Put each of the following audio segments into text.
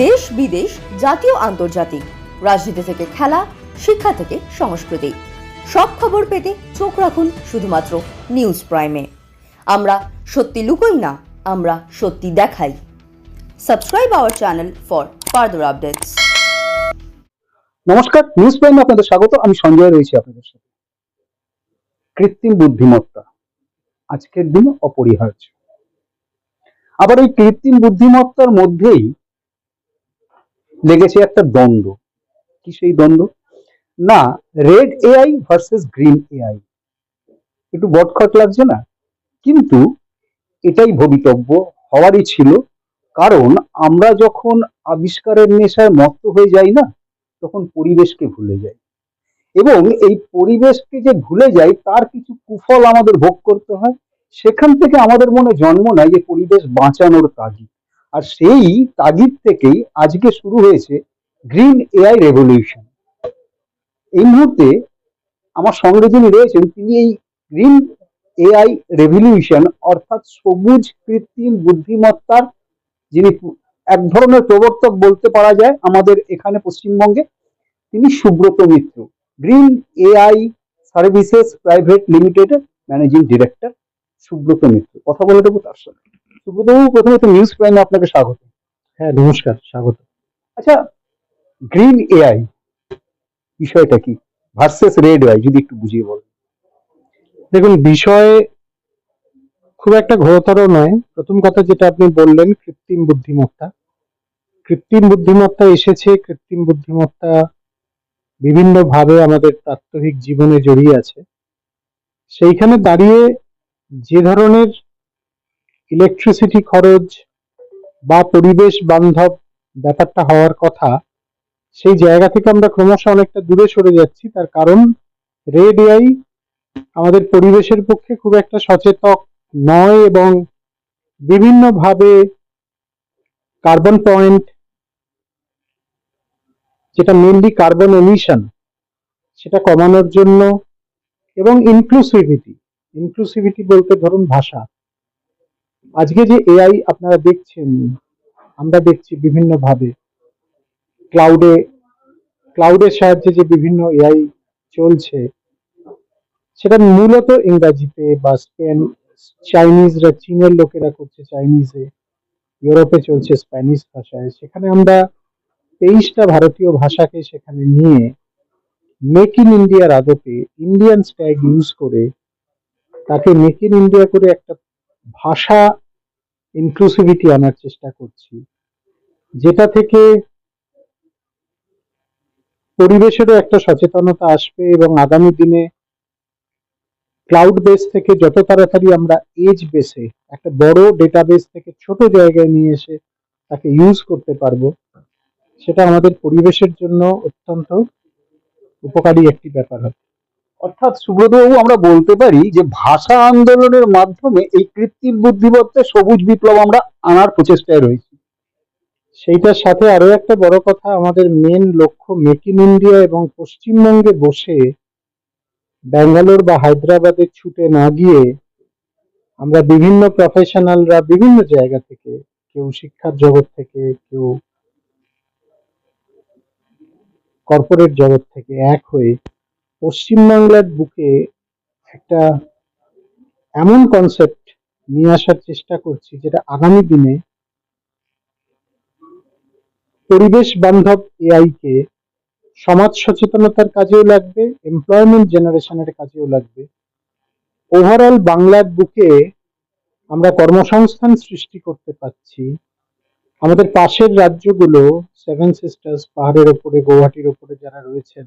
দেশ বিদেশ, জাতীয়, আন্তর্জাতিক। রাজনীতি থেকে খেলা, শিক্ষা থেকে সংস্কৃতি। সব খবর পেতে চোখ রাখুন শুধুমাত্র নিউজ প্রাইমে। আমরা সত্যি লুকোই না, আমরা সত্যি দেখাই। Subscribe our channel for further updates. নমস্কার, নিউজ প্রাইমে আপনাদের স্বাগত, আমি সঞ্জয় রয়েছি আপনাদের সাথে। কৃত্রিম বুদ্ধিমত্তা, আজকের দিনে অপরিহার্য। আবার এই কৃত্রিম বুদ্ধিমত্তার মধ্যেই লেগেছে একটা দ্বন্দ্ব। কি সেই দ্বন্দ্ব? না red AI versus green AI একটু বটখট লাগছে না? কিন্তু এটাই ভবিতব্য, হওয়ারই ছিল। কারণ আমরা যখন আবিষ্কারের নেশায় মত্ত হয়ে যাই না, তখন পরিবেশকে ভুলে যাই। এবং এই পরিবেশকে যে ভুলে যাই, তার কিছু কুফল আমাদের ভোগ করতে হয়। সেখান থেকে আমাদের মনে জন্ম নেয় যে পরিবেশ বাঁচানোর তাগিদ। আর সেই তাগিদ থেকেই আজকে শুরু হয়েছে গ্রিন এআই রেভলিউশন। এই মুহূর্তে আমার সঙ্গে যিনি রয়েছেন, তিনি এই গ্রিন এআই রেভলিউশন অর্থাৎ সবুজ কৃত্রিম বুদ্ধিমত্তার, যিনি এক ধরনের প্রবর্তক বলতে পারা যায় আমাদের এখানে পশ্চিমবঙ্গে, তিনি Subrata Mitra, green AI services private লিমিটেডের ম্যানেজিং ডিরেক্টর সুব্রত মিত্র। কথা বলে দেবো তার সাথে সুব্রতবাবু প্রথমে তো নিউজ প্রাইমে আপনাকে স্বাগত। হ্যাঁ নমস্কার স্বাগত। আচ্ছা গ্রিন এআই বিষয়টা কি? ভার্সেস রেড এআই যদি একটু বুঝিয়ে বলেন। দেখুন বিষয় খুব একটা ঘোরতর নয়। প্রথম কথা যেটা আপনি বললেন কৃত্রিম বুদ্ধিমত্তা। কৃত্রিম বুদ্ধিমত্তা এসেছে কৃত্রিম বুদ্ধিমত্তা বিভিন্ন ভাবে আমাদের প্রাত্যহিক জীবনে জড়িয়ে আছে। সেইখানে দাঁড়িয়ে যে ধরনের ইলেকট্রিসিটি খরচ বা পরিবেশ বান্ধব ব্যাপারটা হওয়ার কথা, সেই জায়গা থেকে আমরা ক্রমশ অনেকটা দূরে সরে যাচ্ছি। তার কারণ রেড এআই আমাদের পরিবেশের পক্ষে খুব একটা সচেতক নয় এবং বিভিন্নভাবে কার্বন পয়েন্ট যেটা মেনলি কার্বন এমিশন সেটা কমানোর জন্য এবং ইনক্লুসিভিটি ইনক্লুসিভিটি বলতে ধরুন ভাষা। আজকে যে এআই আপনারা দেখছেন, আমরা দেখছি বিভিন্নভাবে। ক্লাউডে ক্লাউডের সাহায্যে যে বিভিন্ন এআই চলছে, সেটা মূলত ইংরাজিতে বা স্পেন, চাইনিজরা, চীনের লোকেরা করছে চাইনিজে, ইউরোপে চলছে স্প্যানিশ ভাষায়। সেখানে আমরা তেইশটা ভারতীয় ভাষাকে সেখানে নিয়ে মেক ইন ইন্ডিয়ার আদতে ইন্ডিয়ান স্ট্যাগ ইউজ করে তাকে মেক ইন ইন্ডিয়া করে একটা ভাষা ইনক্লুসিভিটি আনার চেষ্টা করছি। যেটা থেকে পরিবেশেরও একটা সচেতনতা আসবে এবং আগামী দিনে ক্লাউড বেস থেকে যত তাড়াতাড়ি আমরা এজ বেসে একটা বড় ডেটাবেস থেকে ছোট জায়গায় নিয়ে এসে তাকে ইউজ করতে পারব, সেটা আমাদের পরিবেশের জন্য অত্যন্ত উপকারী একটি ব্যাপার হবে। অর্থাৎ সুব্রতবাবু আমরা বলতে পারি যে ভাষা আন্দোলনের মাধ্যমে এই কৃত্রিম বুদ্ধিমত্তায় সবুজ বিপ্লব আমরা আনার প্রচেষ্টায় রয়েছি। সেইটার সাথে আরও একটা বড় কথা, আমাদের মেন লক্ষ্য মেক ইন ইন্ডিয়া এবং পশ্চিমবঙ্গে বসে ব্যাঙ্গালোর বা হায়দ্রাবাদে ছুটে না গিয়ে আমরা বিভিন্ন প্রফেশনালরা বিভিন্ন জায়গা থেকে, কেউ শিক্ষার জগৎ থেকে, কেউ কর্পোরেট জগৎ থেকে এক হয়ে পশ্চিমবাংলার বুকে একটা এমন কনসেপ্ট নিয়ে আসার চেষ্টা করছি যেটা আগামী দিনে পরিবেশ বান্ধব এআই কে সমাজ সচেতনতার কাজেও লাগবে এমপ্লয়মেন্ট জেনারেশনের কাজেও লাগবে। ওভারঅল বাংলার বুকে আমরা কর্মসংস্থান সৃষ্টি করতে পারছি। আমাদের পাশের রাজ্যগুলো সেভেন সিস্টার্স পাহাড়ের ওপরে, গৌহাটির ওপরে যারা রয়েছেন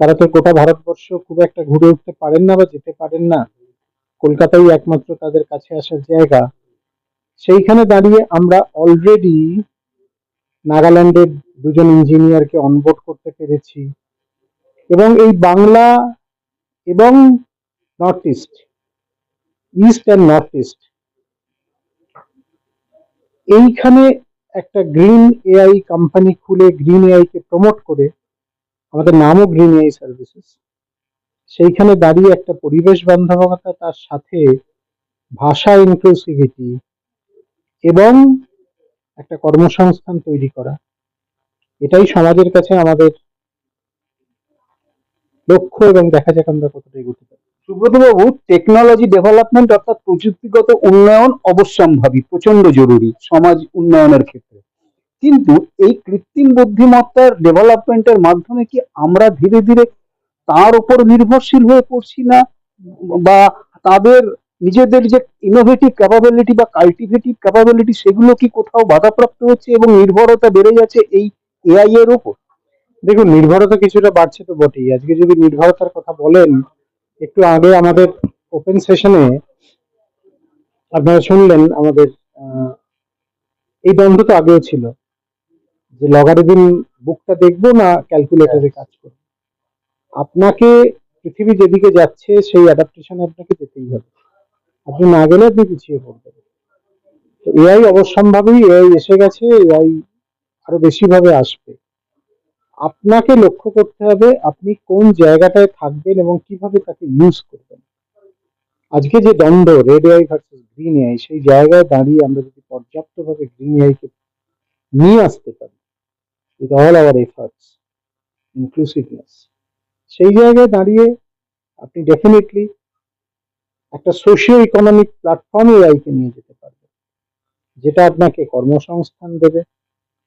তারা তো গোটা ভারতবর্ষ খুব একটা ঘুরে উঠতে পারেন না বা যেতে পারেন না। কলকাতাই একমাত্র তাদের কাছে আসার জায়গা। সেইখানে দাঁড়িয়ে আমরা অলরেডি নাগাল্যান্ডের দুজন ইঞ্জিনিয়ারকে অনবোর্ড করতে পেরেছি। এবং এই বাংলা এবং north east east and north east এইখানে একটা গ্রিন এআই কোম্পানি খুলে গ্রিন এআই কে প্রমোট করে আমাদের নামও গ্রিন এআই সার্ভিসেস সেইখানে দাঁড়িয়ে একটা পরিবেশ বান্ধবতা, তার সাথে ভাষা ইনক্লুসিভিটি এবং একটা কর্মসংস্থান তৈরি করা। এটাই সমাজের কাছে আমাদের লক্ষ্য এবং দেখা যাক আমরা কতটা এগোতে পারি। সুব্রত বাবু টেকনোলজি ডেভেলপমেন্ট অর্থাৎ প্রযুক্তিগত উন্নয়ন অবশ্যম্ভাবী প্রচণ্ড জরুরি সমাজ উন্নয়নের ক্ষেত্রে। কিন্তু এই কৃত্রিম বুদ্ধিমত্তার ডেভেলপমেন্টের মাধ্যমে কি আমরা ধীরে ধীরে তার উপর নির্ভরশীল হয়ে পড়ছি না? বা তাদের নিজেদের যে ইনোভেটিভ ক্যাপাবিলিটি বা কাল্টিভেটিভ ক্যাপাবিলিটি সেগুলো কি কোথাও বাধাপ্রাপ্ত হচ্ছে এবং নির্ভরতা বেড়ে যাচ্ছে এই এআই এর উপর? দেখুন, নির্ভরতা কিছুটা বাড়ছে তো বটেই। আজকে যদি নির্ভরতার কথা বলেন, একটু আগে আমাদের ওপেন সেশনে আপনারা শুনলেন আমাদের এই দ্বন্দ্ব তো আগেও ছিল। যে লগারিদম বুকটা দেখব না ক্যালকুলেটরে কাজ করব। আপনাকে পৃথিবী যেদিকে যাচ্ছে, সেই অ্যাডাপ্টেশনে আপনাকে যেতেই হবে। আপনি না গেলে আপনি পিছিয়ে পড়বেন। তো এআই অবশ্যম্ভাবী এআই এসে গেছে এআই আরও বেশি ভাবে আসবে। আপনাকে লক্ষ্য করতে হবে আপনি কোন জায়গাটায় থাকবেন এবং কীভাবে তাকে ইউজ করবেন। আজকে যে দ্বন্দ্ব red AI versus green AI সেই জায়গায় দাঁড়িয়ে আমরা যদি পর্যাপ্তভাবে গ্রিন এআই কে নিয়ে আসতে পারি with all our efforts inclusiveness সেই জায়গায় দাঁড়িয়ে আপনি ডেফিনেটলি একটা সোশিও ইকোনমিক প্ল্যাটফর্ম এআই কে নিয়ে যেতে পারবেন, যেটা আপনাকে কর্মসংস্থান দেবে,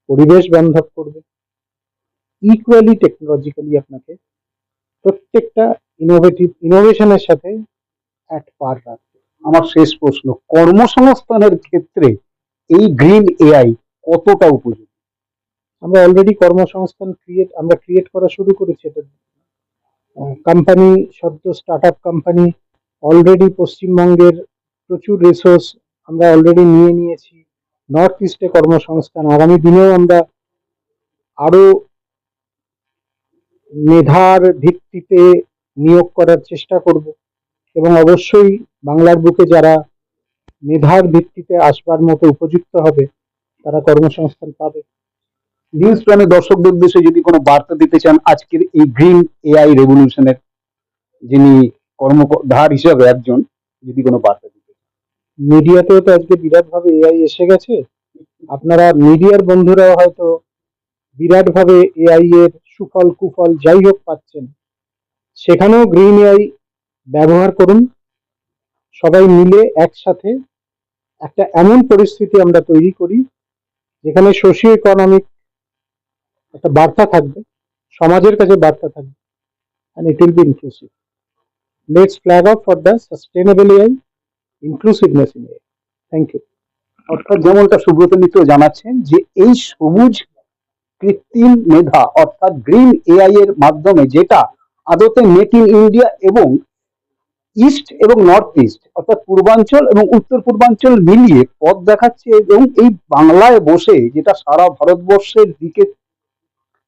পরিবেশ বান্ধব করবে ইকুয়ালি টেকনোলজিক্যালি আপনাকে প্রত্যেকটা ইনোভেটিভ ইনোভেশনের সাথে অ্যাট পার রাখবে। আমার শেষ প্রশ্ন, কর্মসংস্থানের ক্ষেত্রে এই গ্রিন এআই কতটা উপযোগী? আমরা অলরেডি কর্মসংস্থান ক্রিয়েট আমরা ক্রিয়েট করা শুরু করেছি এটা। কোম্পানি সদ্য স্টার্ট আপ কোম্পানি অলরেডি পশ্চিমবঙ্গের প্রচুর রিসোর্স আমরা অলরেডি নিয়ে নিয়েছি। নর্থ ইস্টে কর্মসংস্থান, আগামী দিনেও আমরা আরও মেধার ভিত্তিতে নিয়োগ করার চেষ্টা করব এবং অবশ্যই বাংলার বুকে যারা মেধার ভিত্তিতে আসবার মতো উপযুক্ত হবে, তারা কর্মসংস্থান পাবে। নিউজ প্রাণের দর্শকদের উদ্দেশ্যে যদি কোনো বার্তা দিতে চান, আজকের এই গ্রিন এআই রেভলিউশনের যিনি কর্মধার হিসাবে একজন, যদি কোনো বার্তা দিতে মিডিয়াতেও তো আজকে বিরাটভাবে এআই এসে গেছে। আপনারা মিডিয়ার বন্ধুরাও হয়তো বিরাটভাবে এআই এর সুফল, কুফল যাই হোক পাচ্ছেন। সেখানেও গ্রিন এআই ব্যবহার করুন। সবাই মিলে একসাথে একটা এমন পরিস্থিতি আমরা তৈরি করি, যেখানে সোশিও ইকোনমিক একটা বার্তা থাকবে সমাজের কাছে বার্তা থাকবে and it will be inclusive. Let's flag off for the sustainable AI, inclusiveness in AI. Thank you. অর্থাৎ যেমনটা সুব্রত মিত্র জানাচ্ছেন যে এই সবুজ কৃত্রিম মেধা অর্থাৎ গ্রিন এআই এর মাধ্যমে যেটা আদতে মেক ইন ইন্ডিয়া এবং ইস্ট এবং নর্থ ইস্ট অর্থাৎ পূর্বাঞ্চল এবং উত্তর পূর্বাঞ্চল মিলিয়ে পথ দেখাচ্ছে এবং এই বাংলায় বসে যেটা সারা ভারতবর্ষের দিকে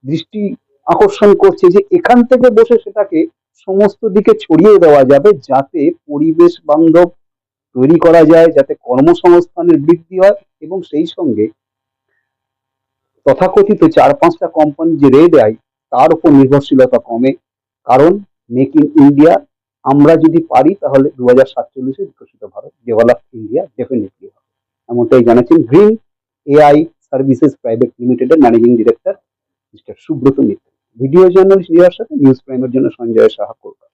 দৃষ্টি আকর্ষণ করছে যে এখান থেকে বসে সেটাকে সমস্ত দিকে ছড়িয়ে দেওয়া যাবে যাতে পরিবেশ বান্ধব তৈরি করা যায়, যাতে কর্মসংস্থানের বৃদ্ধি হয় এবং সেই সঙ্গে তথাকথিত চার পাঁচটা কোম্পানি যে রেড আই তার উপর নির্ভরশীলতা কমে। কারণ মেক ইন ইন্ডিয়া আমরা যদি পারি তাহলে দু হাজার সাতচল্লিশে বিকশিত ভারত ডেভেলপ ইন্ডিয়া ডেফিনেটলি হবে। এমনটাই জানাচ্ছেন গ্রিন এআই সার্ভিসেস প্রাইভেট লিমিটেডের managing director mister Subrata Mitra video journalist রিয়ার সাথে নিউজ প্রাইমের জন্য সঞ্জয় সাহা কলকাতা